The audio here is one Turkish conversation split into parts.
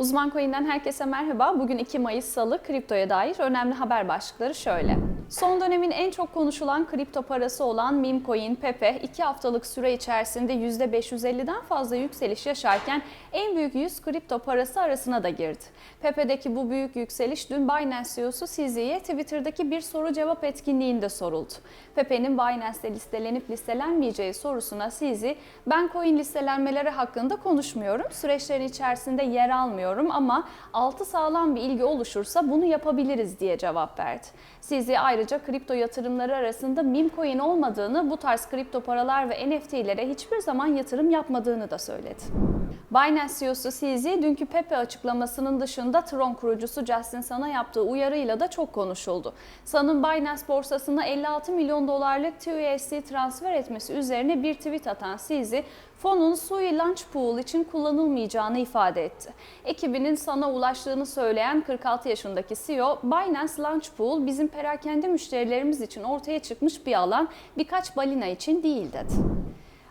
Uzman Coin'den herkese merhaba. Bugün 2 Mayıs Salı kriptoya dair önemli haber başlıkları şöyle. Son dönemin en çok konuşulan kripto parası olan meme coin Pepe 2 haftalık süre içerisinde %550'den fazla yükseliş yaşarken en büyük 100 kripto parası arasına da girdi. Pepe'deki bu büyük yükseliş dün Binance CEO'su CZ'ye Twitter'daki bir soru cevap etkinliğinde soruldu. Pepe'nin Binance'de listelenip listelenmeyeceği sorusuna CZ, ben coin listelenmeleri hakkında konuşmuyorum, süreçlerin içerisinde yer almıyorum ama altı sağlam bir ilgi oluşursa bunu yapabiliriz diye cevap verdi. CZ ayrıca kripto yatırımları arasında meme coin olmadığını, bu tarz kripto paralar ve NFT'lere hiçbir zaman yatırım yapmadığını da söyledi. Binance CEO'su CZ dünkü Pepe açıklamasının dışında Tron kurucusu Justin Sun'a yaptığı uyarıyla da çok konuşuldu. Sun'ın Binance borsasına 56 milyon dolarlık TUSD transfer etmesi üzerine bir tweet atan CZ, fonun Sui Launch Pool için kullanılmayacağını ifade etti. Ekibinin sana ulaştığını söyleyen 46 yaşındaki CEO, Binance Launch Pool bizim perakende müşterilerimiz için ortaya çıkmış bir alan, birkaç balina için değil dedi.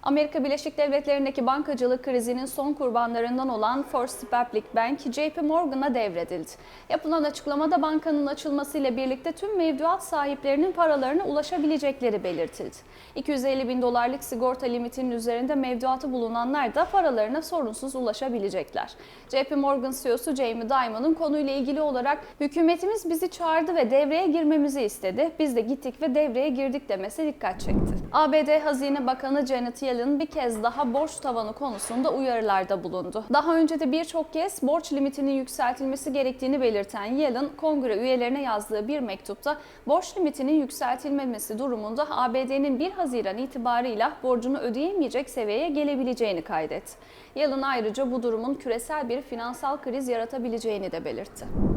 Amerika Birleşik Devletleri'ndeki bankacılık krizinin son kurbanlarından olan First Republic Bank, JP Morgan'a devredildi. Yapılan açıklamada bankanın açılmasıyla birlikte tüm mevduat sahiplerinin paralarına ulaşabilecekleri belirtildi. 250 bin dolarlık sigorta limitinin üzerinde mevduatı bulunanlar da paralarına sorunsuz ulaşabilecekler. JP Morgan CEO'su Jamie Dimon'un konuyla ilgili olarak hükümetimiz bizi çağırdı ve devreye girmemizi istedi. Biz de gittik ve devreye girdik demesi dikkat çekti. ABD Hazine Bakanı Janet Yellen bir kez daha borç tavanı konusunda uyarılarda bulundu. Daha önce de birçok kez borç limitinin yükseltilmesi gerektiğini belirten Yellen, kongre üyelerine yazdığı bir mektupta borç limitinin yükseltilmemesi durumunda ABD'nin 1 Haziran itibarıyla borcunu ödeyemeyecek seviyeye gelebileceğini kaydetti. Yellen ayrıca bu durumun küresel bir finansal kriz yaratabileceğini de belirtti.